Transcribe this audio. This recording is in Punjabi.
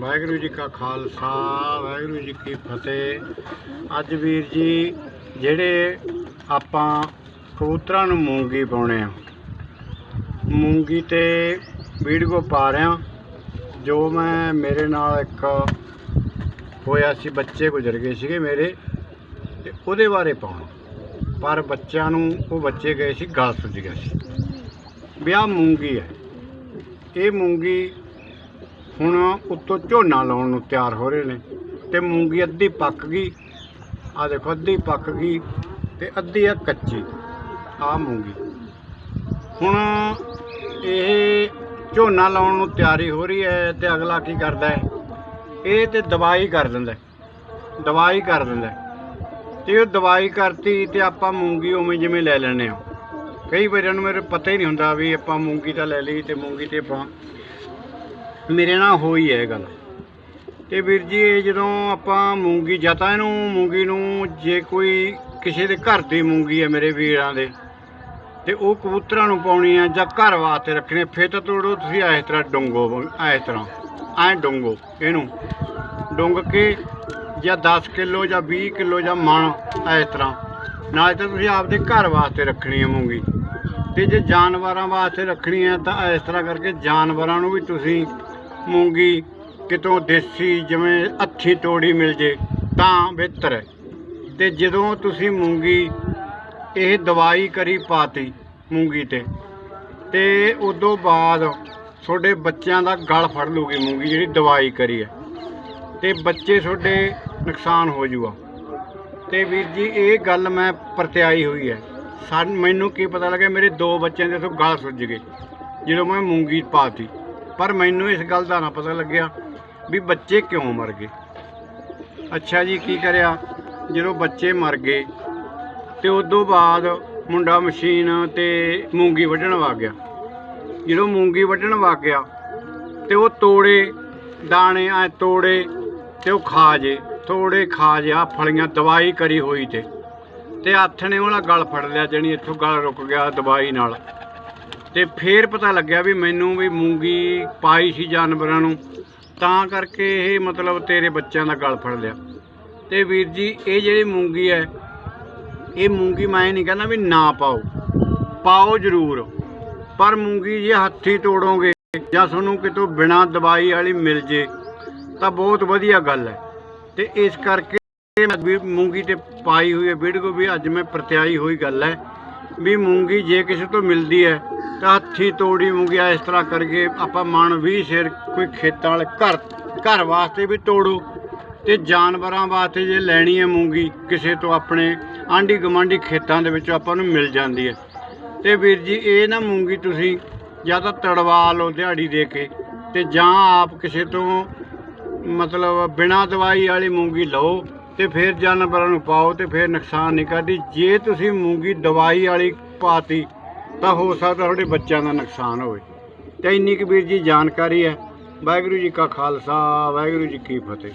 ਵਾਹਿਗੁਰੂ ਜੀ ਕਾ ਖਾਲਸਾ, ਵਾਹਿਗੁਰੂ ਜੀ ਕੀ ਫਤਿਹ। ਅੱਜ ਵੀਰ ਜੀ, ਜਿਹੜੇ ਆਪਾਂ ਕਬੂਤਰਾਂ ਨੂੰ ਮੂੰਗੀ ਪਾਉਣੇ ਆ, ਮੂੰਗੀ ਤੇ ਵੀਡੀਓ ਪਾ ਰਿਆਂ ਜੋ ਮੈਂ ਮੇਰੇ ਨਾਲ ਇੱਕ ਹੋਇਆ ਸੀ, ਬੱਚੇ ਗੁਜ਼ਰ ਗਏ ਸੀਗੇ ਮੇਰੇ, ਤੇ ਉਹਦੇ ਬਾਰੇ ਪਾਉਣਾ। ਪਰ ਬੱਚਿਆਂ ਨੂੰ, ਉਹ ਬੱਚੇ ਗਏ ਸੀ, ਗਲ ਸੁੱਜ ਗਿਆ ਸੀ। ਵਿਆਹ ਮੂੰਗੀ ਹੈ। ਇਹ ਮੂੰਗੀ ਹੁਣ ਉੱਤੋਂ ਝੋਨਾ ਲਾਉਣ ਨੂੰ ਤਿਆਰ ਹੋ ਰਹੇ ਨੇ ਤੇ ਮੂੰਗੀ ਅੱਧੀ ਪੱਕ ਗਈ ਆ ਦੇਖੋ ਅੱਧੀ ਪੱਕ ਗਈ ਤੇ ਅੱਧੀ ਆ ਕੱਚੀ ਆ ਮੂੰਗੀ। ਹੁਣ ਇਹ ਝੋਨਾ ਲਾਉਣ ਨੂੰ ਤਿਆਰੀ ਹੋ ਰਹੀ ਹੈ ਤੇ ਅਗਲਾ ਕੀ ਕਰਦਾ ਹੈ? ਇਹ ਤੇ ਦਵਾਈ ਕਰ ਦਿੰਦਾ ਦਵਾਈ ਕਰ ਦਿੰਦਾ ਹੈ। ਤੇ ਉਹ ਦਵਾਈ ਕਰਤੀ ਤੇ ਆਪਾਂ ਮੂੰਗੀ ਉਵੇਂ ਜਿਵੇਂ ਲੈ ਲੈਣੇ ਆ ਕਈ ਵਾਰਾਂ ਨੂੰ ਮੇਰੇ ਪਤਾ ਹੀ ਨਹੀਂ ਹੁੰਦਾ ਵੀ ਆਪਾਂ ਮੂੰਗੀ ਤਾਂ ਲੈ ਲਈ ਤੇ ਮੂੰਗੀ ਤੇ ਆਪਾਂ ਮੇਰੇ ਨਾਲ ਹੋਈ ਹੈ ਇਹ ਗੱਲ। ਤੇ ਵੀਰ ਜੀ, ਇਹ ਜਦੋਂ ਆਪਾਂ ਮੂੰਗੀ ਜਾਂ ਤਾਂ ਇਹਨੂੰ, ਮੂੰਗੀ ਨੂੰ ਜੇ ਕੋਈ ਕਿਸੇ ਦੇ ਘਰ ਦੀ ਮੂੰਗੀ ਹੈ ਮੇਰੇ ਵੀਰਾਂ ਦੇ, ਤੇ ਉਹ ਕਬੂਤਰਾਂ ਨੂੰ ਪਾਉਣੀ ਆ ਜਾਂ ਘਰ ਵਾਸਤੇ ਰੱਖਣੀ ਫਿਰ ਤਾਂ ਤੋੜੋ ਤੁਸੀਂ ਇਸ ਤਰ੍ਹਾਂ ਡੁੰਗੋ ਇਸ ਤਰ੍ਹਾਂ, ਐ ਡੁੰਗੋ ਇਹਨੂੰ। ਡੁੰਗ ਕੇ ਜਾਂ 10 ਕਿਲੋ ਜਾਂ 20 ਕਿਲੋ ਜਾਂ ਮਣ, ਇਸ ਤਰ੍ਹਾਂ। ਨਾਲ ਤਾਂ ਤੁਸੀਂ ਆਪਦੇ ਘਰ ਵਾਸਤੇ ਰੱਖਣੀ ਹੈ ਮੂੰਗੀ। ਤੇ ਜੇ ਜਾਨਵਰਾਂ ਵਾਸਤੇ ਰੱਖਣੀ ਹੈ ਤਾਂ ਇਸ ਤਰ੍ਹਾਂ ਕਰਕੇ ਜਾਨਵਰਾਂ ਨੂੰ ਵੀ ਤੁਸੀਂ ਮੂੰਗੀ, ਕਿਤੋਂ ਦੇਸੀ ਜਿਵੇਂ ਅੱਛੀ ਤੋੜੀ ਮਿਲ ਜੇ, ਤਾਂ ਬਿਹਤਰ ਹੈ। ਤੇ ਜਦੋਂ ਤੁਸੀਂ ਮੂੰਗੀ, ਇਹ ਦਵਾਈ ਕਰੀ ਪਾਤੀ ਮੂੰਗੀ ਤੇ ਤੇ ਉਦੋਂ ਬਾਅਦ ਤੁਹਾਡੇ ਬੱਚਿਆਂ ਦਾ ਗਲ ਫੜ ਲੂਗੀ ਮੂੰਗੀ ਜਿਹੜੀ ਦਵਾਈ ਕਰੀ ਹੈ। ਤੇ ਬੱਚੇ ਤੁਹਾਡੇ ਨੁਕਸਾਨ ਹੋ ਜੂਗਾ। ਤੇ ਵੀਰ ਜੀ, ਇਹ ਗੱਲ ਮੈਂ ਪਰਤਿਆਈ ਹੋਈ ਹੈ। ਸਾਨ, ਮੈਨੂੰ ਕੀ ਪਤਾ ਲੱਗਿਆ, ਮੇਰੇ ਦੋ ਬੱਚਿਆਂ ਦੇ ਤੋਂ ਗਲ ਸੁੱਜ ਗਏ, ਜਦੋਂ ਮੈਂ ਮੂੰਗੀ ਪਾਤੀ। ਪਰ ਮੈਨੂੰ ਇਸ ਗੱਲ ਦਾ ਨਾ ਪਤਾ ਲੱਗਿਆ ਵੀ ਬੱਚੇ ਕਿਉਂ ਮਰ ਗਏ। ਅੱਛਾ ਜੀ, ਕੀ ਕਰਿਆ? ਜਦੋਂ ਬੱਚੇ ਮਰ ਗਏ ਤੇ ਉਦੋਂ ਬਾਅਦ ਮੁੰਡਾ ਮਸ਼ੀਨ ਤੇ ਮੂੰਗੀ ਵੱਢਣ ਵਗ ਗਿਆ। ਜਦੋਂ ਮੂੰਗੀ ਵੱਢਣ ਵਗ ਗਿਆ ਤੇ ਉਹ ਤੋੜੇ, ਦਾਣੇ ਆ ਤੋੜੇ ਤੇ ਉਹ ਖਾ ਜੇ। ਤੋੜੇ, ਖਾ ਜੇ ਫਲੀਆਂ ਦਵਾਈ ਕਰੀ ਹੋਈ ਤੇ। ਤੇ ਹੱਥ ਨੇ ਉਹਦਾ ਗਲ ਫੜ ਲਿਆ, ਜਣੀ ਇੱਥੋਂ ਗਲ ਰੁਕ ਗਿਆ ਦਵਾਈ ਨਾਲ। ਤੇ ਫੇਰ ਪਤਾ ਲੱਗਿਆ ਵੀ ਮੈਨੂੰ ਵੀ ਮੂੰਗੀ ਪਾਈ ਸੀ ਜਾਨਵਰਾਂ ਨੂੰ। ਤਾਂ ਕਰਕੇ ਇਹ ਮਤਲਬ ਤੇਰੇ ਬੱਚਿਆਂ ਦਾ ਗਲ ਫੜ ਲਿਆ। ਤੇ ਵੀਰ ਜੀ, ਇਹ ਜਿਹੜੀ ਮੂੰਗੀ ਹੈ, ਇਹ ਮੂੰਗੀ ਮੈਂ ਨਹੀਂ ਕਹਿੰਦਾ ਵੀ ਨਾ ਪਾਓ। ਪਾਓ ਜ਼ਰੂਰ, ਪਰ ਮੂੰਗੀ ਜੇ ਹੱਥੀ ਤੋੜੋਗੇ ਜਾਂ ਤੁਹਾਨੂੰ ਕਿਤੋਂ ਬਿਨਾ ਦਵਾਈ ਵਾਲੀ ਮਿਲ ਜੇ, ਤਾਂ ਬਹੁਤ ਵਧੀਆ ਗੱਲ ਹੈ। ਤੇ ਇਸ ਕਰਕੇ ਵੀ ਮੂੰਗੀ ਤੇ ਪਾਈ ਹੋਈ ਹੈ ਵੀਡੀਓ ਵੀ ਅੱਜ ਮੈਂ ਪ੍ਰਤਿਆਈ ਹੋਈ ਗੱਲ ਹੈ ਵੀ ਮੂੰਗੀ ਜੇ ਕਿਸੇ ਤੋਂ ਮਿਲਦੀ ਹੈ ਹੱਥੀ ਤੋੜੀ ਮੂੰਗੀ ਇਸ ਤਰ੍ਹਾਂ ਕਰਕੇ ਆਪਾਂ ਮਨ ਵੀ ਸਿਰ ਕੋਈ ਖੇਤਾਂ ਵਾਲੇ ਘਰ ਘਰ ਵਾਸਤੇ ਵੀ ਤੋੜੋ ਤੇ ਜਾਨਵਰਾਂ ਵਾਸਤੇ ਜੇ ਲੈਣੀ ਹੈ ਮੂੰਗੀ, ਕਿਸੇ ਤੋਂ ਆਪਣੇ ਆਂਢੀ ਗੁਆਂਢੀ ਖੇਤਾਂ ਦੇ ਵਿੱਚੋਂ ਆਪਾਂ ਨੂੰ ਮਿਲ ਜਾਂਦੀ ਹੈ। ਤੇ ਵੀਰ ਜੀ, ਇਹ ਨਾ ਮੂੰਗੀ ਤੁਸੀਂ ਜਾਂ ਤਾਂ ਤੜਵਾ ਲਓ ਦਿਹਾੜੀ ਦੇ ਕੇ ਤੇ ਜਾਂ ਆਪ ਕਿਸੇ ਤੋਂ ਮਤਲਬ ਬਿਨਾਂ ਦਵਾਈ ਵਾਲੀ ਮੂੰਗੀ ਲਓ ਤੇ ਫਿਰ ਜਾਨਵਰਾਂ ਨੂੰ ਪਾਓ ਤੇ ਫਿਰ ਨੁਕਸਾਨ ਨਹੀਂ ਕਰਦੀ। ਜੇ ਤੁਸੀਂ ਮੂੰਗੀ ਦਵਾਈ ਵਾਲੀ ਪਾਤੀ ਤਾਂ ਹੋ ਸਕਦਾ ਤੁਹਾਡੇ ਬੱਚਿਆਂ ਦਾ ਨੁਕਸਾਨ ਹੋਵੇ। ਤੇ ਇੰਨੀ ਕੁ ਵੀਰ ਜੀ ਜਾਣਕਾਰੀ ਹੈ। ਵਾਹਿਗੁਰੂ ਜੀ ਕਾ ਖਾਲਸਾ, ਵਾਹਿਗੁਰੂ ਜੀ ਕੀ ਫਤਿਹ।